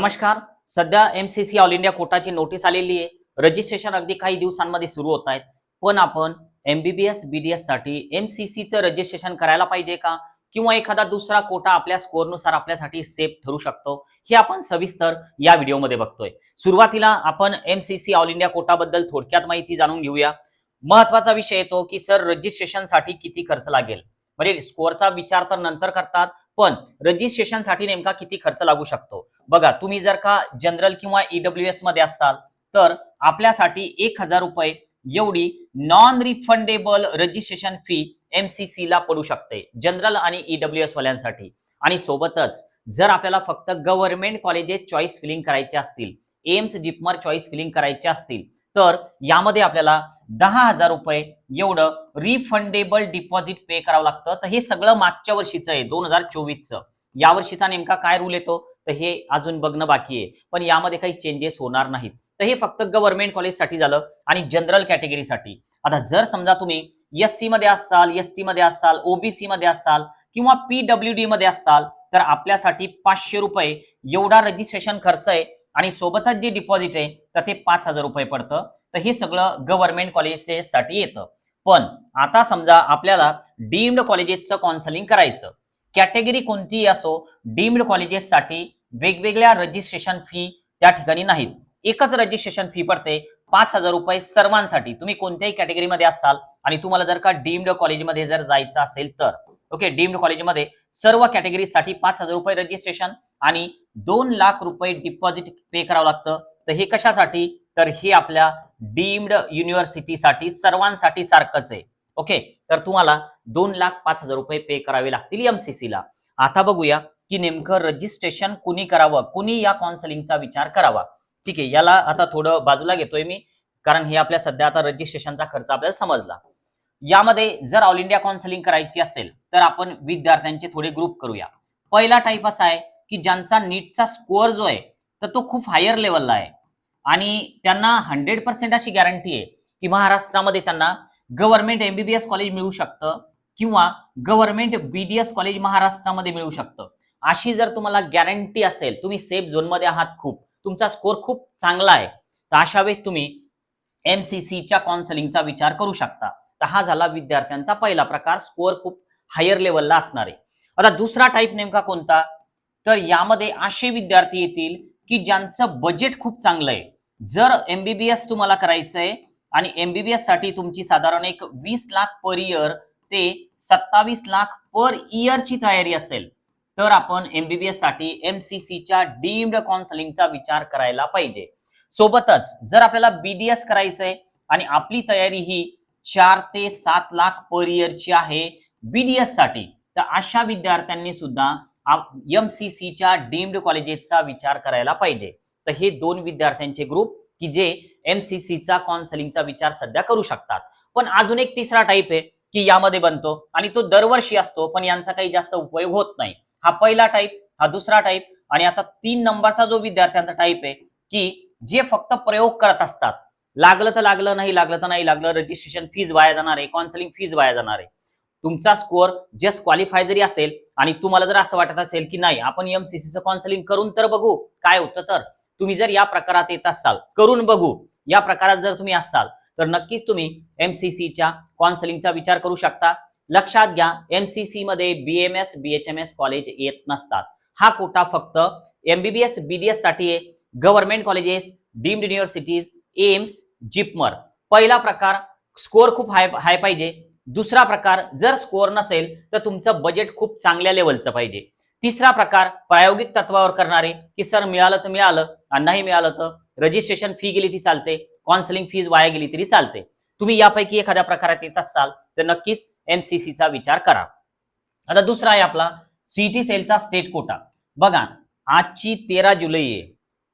नमस्कार. सध्या MCC all India कोटाची नोटीस आलेली आहे. रजिस्ट्रेशन अगदी काही दिवसांमध्ये सुरू होत आहेत. पण आपण एमबीबीएस बीडीएससाठी एमसीसीचं रजिस्ट्रेशन करायला पाहिजे का? किंवा एखादा दुसरा कोटा आपल्या स्कोअरनुसार आपल्यासाठी सेफ ठरू शकतो? हे आपण सविस्तर या व्हिडिओमध्ये बघतोय. सुरुवातीला आपण एमसीसी ऑल इंडिया कोटाबद्दल थोडक्यात माहिती जाणून घेऊया. महत्त्वाचा विषय येतो की सर रजिस्ट्रेशनसाठी किती खर्च लागेल? म्हणजे स्कोअरचा विचार तर नंतर करतात पण रजिस्ट्रेशनसाठी नेमका किती खर्च लागू शकतो? बघा तुम्ही जर का जनरल किंवा ईडब्ल्यू एसमध्ये असाल तर आपल्यासाठी एक हजार रुपये एवढी non refundable registration fee MCC ला पडू शकते जनरल आणि ईडब्ल्यू एस वाल्यांसाठी. आणि सोबतच जर आपल्याला फक्त गव्हर्नमेंट कॉलेजेस चॉईस फिलिंग करायचे असतील एम्स जिपमर चॉईस फिलिंग करायचे असतील तर यामध्ये आपल्याला दहा हजार रुपये एवढं रिफंडेबल डिपॉझिट पे करावं लागतं. तर हे सगळं मागच्या वर्षीचं आहे दोन हजार चोवीसचं. या वर्षीचा नेमका काय रूल येतो? तर हे अजून बघणं बाकी आहे. पण यामध्ये काही चेंजेस होणार नाहीत. तर हे फक्त गव्हर्नमेंट कॉलेजसाठी झालं आणि जनरल कॅटेगरीसाठी आता जर समजा तुम्ही एस सी मध्ये असाल एस टी मध्ये असाल ओबीसी मध्ये असाल किंवा पीडब्ल्यू डी मध्ये असाल तर आपल्यासाठी पाचशे रुपये एवढा रजिस्ट्रेशन खर्च आहे आणि सोबतच जे डिपॉझिट आहे तर ते पाच हजार रुपये पडतं. तर हे सगळं गव्हर्नमेंट कॉलेजेससाठी येतं. पण आता समजा आपल्याला डीम्ड कॉलेजेसचं काउन्सिलिंग करायचं. कॅटेगरी कोणतीही असो डीम्ड कॉलेजेससाठी वेगवेगळ्या रजिस्ट्रेशन फी त्या ठिकाणी नाहीत. एकच रजिस्ट्रेशन फी पडते पाच हजार रुपये सर्वांसाठी. तुम्ही कोणत्याही कॅटेगरीमध्ये असाल आणि तुम्हाला जर का डीम्ड कॉलेजमध्ये जर जायचं असेल तर ओके डीम्ड कॉलेजमध्ये सर्व कॅटेगरीसाठी पाच हजार रुपये रजिस्ट्रेशन आणि दोन लाख रुपये डिपॉझिट पे करावं लागतं. तर हे कशासाठी? तर हे आपल्या डीम्ड युनिव्हर्सिटीसाठी सर्वांसाठी सारखंच आहे. ओके? तर तुम्हाला दोन लाख पाच हजार रुपये पे करावे लागतील एमसीसी ला. आता बघूया की नेमकं रजिस्ट्रेशन कुणी करावं? कुणी या काउन्सिलिंगचा विचार करावा? ठीक आहे याला आता थोडं बाजूला घेतोय मी कारण हे आपल्या सध्या आता रजिस्ट्रेशनचा खर्च आपल्याला समजला. यामध्ये जर ऑल इंडिया काउन्सिलिंग करायची असेल तर आपण विद्यार्थ्यांचे थोडे ग्रुप करूया. पहिला टाईप असा आहे की ज्यांचा नीटचा स्कोअर जो आहे तर तो खूप हायर लेवलला आहे. आणि त्यांना हंड्रेड पर्सेंट अशी गॅरंटी आहे की महाराष्ट्रामध्ये त्यांना गव्हर्नमेंट एमबीबीएस कॉलेज मिळू शकतं किंवा गव्हर्नमेंट बीडीएस कॉलेज महाराष्ट्रामध्ये मिळू शकतं. अशी जर तुम्हाला गॅरंटी असेल तुम्ही सेफ झोनमध्ये आहात खूप. तुमचा स्कोअर खूप चांगला आहे. तर अशा वेळेस तुम्ही एमसीसीच्या काउन्सलिंगचा विचार करू शकता. तर हा झाला विद्यार्थ्यांचा पहिला प्रकार. स्कोअर खूप हायर लेवलला असणार. आहे आता दुसरा टाईप नेमका कोणता? तर यामध्ये असे विद्यार्थी येतील की ज्यांचं बजेट खूप चांगलं आहे. जर एमबीबीएस तुम्हाला करायचंय आणि एमबीबीएससाठी तुमची साधारण एक वीस लाख पर इयर ते सत्तावीस लाख पर इयरची तयारी असेल तर आपण एमबीबीएससाठी एमसीसीच्या डीम्ड काउन्सिलिंगचा विचार करायला पाहिजे. सोबतच जर आपल्याला बीडीएस करायचंय आणि आपली तयारी ही चार ते सात लाख पर इयरची आहे बीडीएससाठी तर अशा विद्यार्थ्यांनी सुद्धा एमसीसीच्या डीम्ड कॉलेजेसचा विचार करायला पाहिजे. तर हे दोन विद्यार्थ्यांचे ग्रुप की जे एमसीसीचा काउन्सिलिंगचा विचार सध्या करू शकतात. पण अजून एक तिसरा टाईप आहे की यामध्ये बनतो आणि तो दरवर्षी असतो पण यांचा काही जास्त उपयोग होत नाही. हा पहिला टाईप हा दुसरा टाईप आणि आता तीन नंबरचा जो विद्यार्थ्यांचा टाईप आहे की जे फक्त प्रयोग करत असतात. लागलं तर लागलं नाही लागलं तर नाही लागलं रजिस्ट्रेशन फीज वाया जाणार आहे काउन्सिलिंग फीज वाया जाणार आहे. तुमचा स्कोअर जस्ट क्वालिफाय जरी असेल आणि तुम्हाला जर असं वाटत असेल की नाही आपण एमसीसीचं काउन्सिलिंग करून तर बघू. काय होतं तर? तुम्ही जर या प्रकारात येत असाल करून बघू. या प्रकारात जर तुम्ही असाल तर नक्कीच तुम्ही एमसीसीच्या काउन्सिलिंगचा विचार करू शकता. लक्षात घ्या एमसीसी मध्ये बीएमएस बीएचएमएस कॉलेज येत नसतात. हा कोटा फक्त एमबीबीएस बीडीएससाठी आहे. Government colleges deemed universities AIIMS JIPMER पहिला प्रकार स्कोर खूप हाय हाय पाहिजे. दुसरा प्रकार जर स्कोअर नसेल तर तुमचं बजेट खूप चांगल्या लेवलचं पाहिजे. तिसरा प्रकार प्रायोगिक तत्वावर करणारे की सर मिळालं तर मिळालं आणि नाही मिळालं तर रजिस्ट्रेशन फी गेली ती चालते काउन्सिलिंग फीज वाया गेली तरी चालते. तुम्ही यापैकी एखाद्या प्रकारात येत असाल तर नक्कीच एमसीसीचा विचार करा. आता दुसरा आहे आपला सीटी सेलचा स्टेट कोटा बघा आजची तेरा जुलै आहे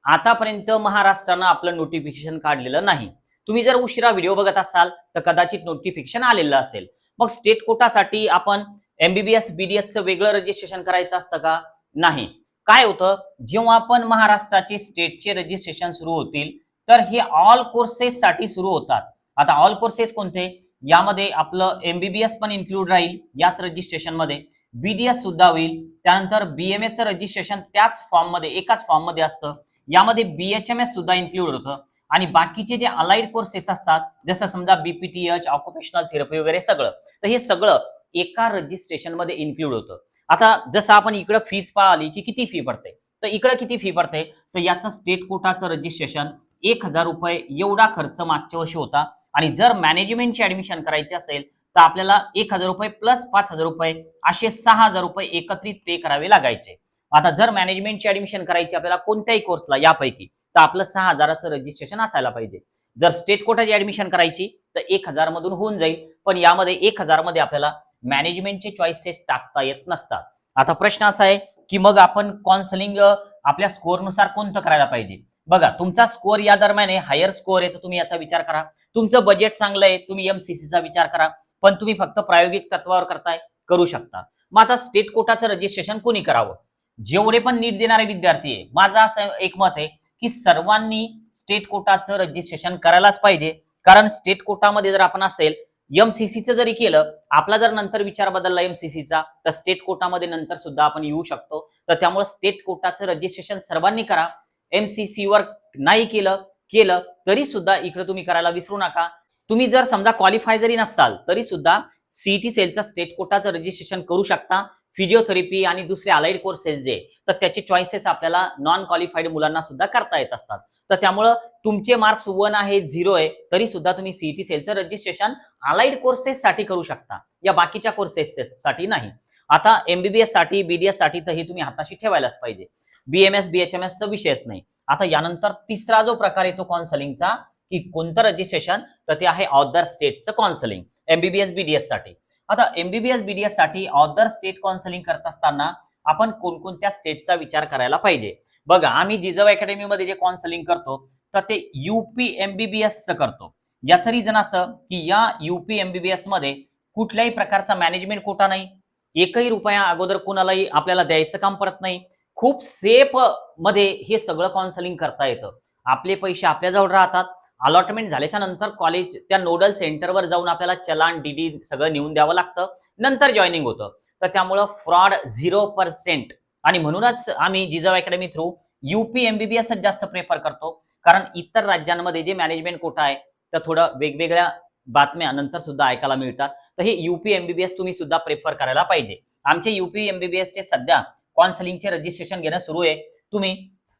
आतापर्यंत महाराष्ट्रानं आपलं नोटिफिकेशन काढलेलं नाही. तुम्ही जर उशिरा व्हिडिओ बघत असाल तर कदाचित नोटिफिकेशन आलेलं असेल. मग स्टेट कोटासाठी आपण एमबीबीएस बीडीएसचं वेगळं रजिस्ट्रेशन करायचं असतं का? नाही. काय होतं? जेव्हा आपण महाराष्ट्राचे स्टेटचे रजिस्ट्रेशन सुरू होतील तर हे ऑल कोर्सेस साठी सुरू होतात. आता ऑल कोर्सेस कोणते? यामध्ये आपलं एमबीबीएस पण इन्क्लूड राहील याच रजिस्ट्रेशनमध्ये. बीडीएस सुद्धा होईल. त्यानंतर बीएमएचं रजिस्ट्रेशन त्याच फॉर्ममध्ये एकाच फॉर्ममध्ये असतं. यामध्ये बीएचएमएस सुद्धा इन्क्लूड होतं. आणि बाकीचे जे अलाइड कोर्सेस असतात जसं समजा बीपीटीएच ऑक्युपेशनल थेरपी वगैरे सगळं तर हे सगळं एका रजिस्ट्रेशनमध्ये इन्क्लूड होतं. आता जसं आपण इकडं फीस पाहिली की किती फी पडते तर इकडं किती फी पडते तर याचं स्टेट कोटाचं रजिस्ट्रेशन एक हजार रुपये एवढा खर्च मागच्या वर्षी होता. आणि जर मॅनेजमेंटची ऍडमिशन करायची असेल तर आपल्याला एक हजार रुपये प्लस पाच हजार रुपये असे सहा हजार रुपये एकत्रित पे करावे लागायचे. आता जर मॅनेजमेंटची ऍडमिशन करायची आपल्याला कोणत्याही कोर्सला यापैकी तर आपलं सहा हजाराचं रजिस्ट्रेशन असायला पाहिजे. जर स्टेट कोटाची ऍडमिशन करायची तर एक हजार मधून होऊन जाईल. पण यामध्ये एक हजारमध्ये आपल्याला मॅनेजमेंटचे चॉईसेस टाकता येत नसतात. आता प्रश्न असा आहे की मग आपण काउन्सलिंग आपल्या स्कोअरनुसार कोणतं करायला पाहिजे? बघा तुमचा स्कोअर या दरम्यान आहे हायर स्कोअर आहे तर तुम्ही याचा विचार करा. तुमचं बजेट चांगलं आहे तुम्ही एमसीसीचा विचार करा. पण तुम्ही फक्त प्रायोगिक तत्वावर करताय करू शकता. मग आता स्टेट कोटाचं रजिस्ट्रेशन कोणी करावं? जेवढे पण नीट देणारे विद्यार्थी आहे माझं असं एक मत आहे की सर्वांनी स्टेट कोटाचं रजिस्ट्रेशन करायलाच पाहिजे. कारण स्टेट कोटामध्ये जर आपण असेल एमसीसीचं जरी केलं आपला जर नंतर विचार बदलला एमसीसीचा तर स्टेट कोटामध्ये नंतर सुद्धा आपण येऊ शकतो. तर त्यामुळे स्टेट कोटाचं रजिस्ट्रेशन सर्वांनी करा. एमसीसी वर नाही केलं केलं तरी सुद्धा इकडे तुम्ही करायला विसरू नका. तुम्ही जर समजा क्वालिफाय जरी नसाल तरी सुद्धा सीईटी सेलचा स्टेट कोटाचं रजिस्ट्रेशन करू शकता. फिजिओथेरपी आणि दुसरे अलाइड कोर्सेस जे तर त्याचे चॉईसेस आपल्याला नॉन क्वालिफाईड मुलांना सुद्धा करता येत असतात. तर त्यामुळं तुमचे मार्क्स वन आहे झिरो आहे तरी सुद्धा तुम्ही सीईटी सेलचं रजिस्ट्रेशन अलाइड कोर्सेस साठी करू शकता. या बाकीच्या कोर्सेस साठी नाही. आता एमबीबीएससाठी बीडीएससाठी तर हे तुम्ही हाताशी ठेवायलाच पाहिजे. बीएमएस बीएचएमएस चा विषयच नाही. आता यानंतर तिसरा जो प्रकार येतो काउन्सलिंगचा की कोणतं रजिस्ट्रेशन तर ते आहे ऑदर स्टेटचं काउन्सलिंग एमबीबीएस बीडीएससाठी. आता एमबीबीएस बीडीएससाठी ऑदर स्टेट काउन्सलिंग करत असताना आपण कोणकोणत्या स्टेटचा विचार करायला पाहिजे? बघा आम्ही जिजव अकॅडमीमध्ये जे काउन्सलिंग करतो तर ते युपी एमबीबीएसचं करतो. याचं रिझन असं की या युपी एमबीबीएसमध्ये कुठल्याही प्रकारचा मॅनेजमेंट कोटा नाही. एकही रुपया अगोदर कोणालाही आपल्याला द्यायचं काम पडत नाही. खूप सेफमध्ये हे सगळं काउन्सलिंग करता येतं. आपले पैसे आपल्याजवळ राहतात. अलॉटमेंट झाल्याच्यानंतर कॉलेज त्या नोडल सेंटरवर जाऊन आपल्याला चलान डीडी सगळं नेऊन द्यावं लागतं. नंतर जॉईनिंग होतं. तर त्यामुळं फ्रॉड झिरो पर्सेंट आणि म्हणूनच आम्ही Jijau academy through UP MBBS जास्त प्रेफर करतो. कारण इतर राज्यांमध्ये जे मॅनेजमेंट कोटा आहे तर थोडं वेगवेगळ्या बातम्या नंतर सुद्धा ऐकायला मिळतात. तर हे युपी एमबीबीएस तुम्ही सुद्धा प्रेफर करायला पाहिजे. आमचे युपी एमबीबीएस चे सध्या काउन्सलिंगचे रजिस्ट्रेशन घेणं सुरू आहे. तुम्ही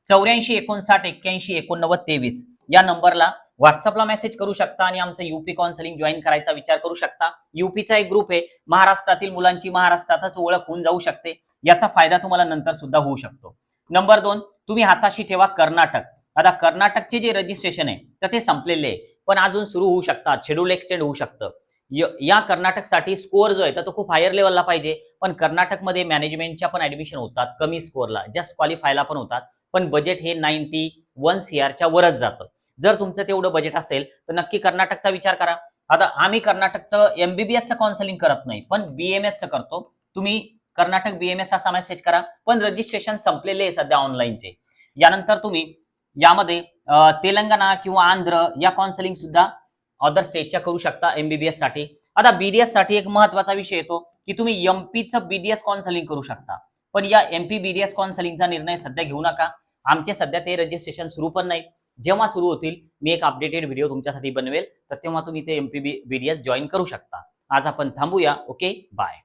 चौऱ्याऐंशी एकोणसाठ एक्क्याऐंशी एकोणनव्वद तेवीस या नंबरला व्हॉट्सअपला मेसेज करू शकता आणि आमचं युपी काउन्सिलिंग जॉईन करायचा विचार करू शकता. युपीचा एक ग्रुप आहे. महाराष्ट्रातील मुलांची महाराष्ट्रातच ओळख होऊन जाऊ शकते. याचा फायदा तुम्हाला नंतर सुद्धा होऊ शकतो. नंबर दोन तुम्ही हाताशी ठेवा कर्नाटक. आता कर्नाटकचे जे रजिस्ट्रेशन आहे तर ते संपलेले आहे. पण अजून सुरू होऊ शकतात. शेड्यूल एक्सटेंड होऊ शकतं. या कर्नाटकसाठी स्कोअर जो आहे तर तो खूप हायर लेवलला पाहिजे. पण कर्नाटकमध्ये मॅनेजमेंटच्या पण ऍडमिशन होतात. कमी स्कोअरला जस्ट क्वालिफायला पण होतात. पण बजेट हे नाईन्टी वन सीआरच्या वरच जातं. जर तुमचं तेवढं बजेट असेल तर नक्की कर्नाटकचा विचार करा. आता आम्ही कर्नाटकचं एमबीबीएसचं काउन्सिलिंग करत नाही पण बीएमएसचं करतो. तुम्ही कर्नाटक बीएमएस असा मेसेज करा पण रजिस्ट्रेशन संपलेले आहे सध्या ऑनलाईनचे यानंतर तुम्ही यामध्ये तेलंगणा किंवा आंध्र या काउन्सिलिंग सुद्धा अदर स्टेटच्या करू शकता एमबीबीएससाठी. आता बीडीएससाठी एक महत्त्वाचा विषय येतो की तुम्ही एमपीचं बीडीएस काउन्सिलिंग करू शकता. पण या एमपी बीडीएस काउन्सिलिंगचा निर्णय सध्या घेऊ नका. आमचे सध्या ते रजिस्ट्रेशन सुरू पण नाही जेव्हा सुरू होतील मी एक अपडेटेड व्हिडिओ तुमच्यासाठी बनवेल. तर तेव्हा तुम्ही ते M P B videos join करू शकता. आज आपण थांबूया. Okay bye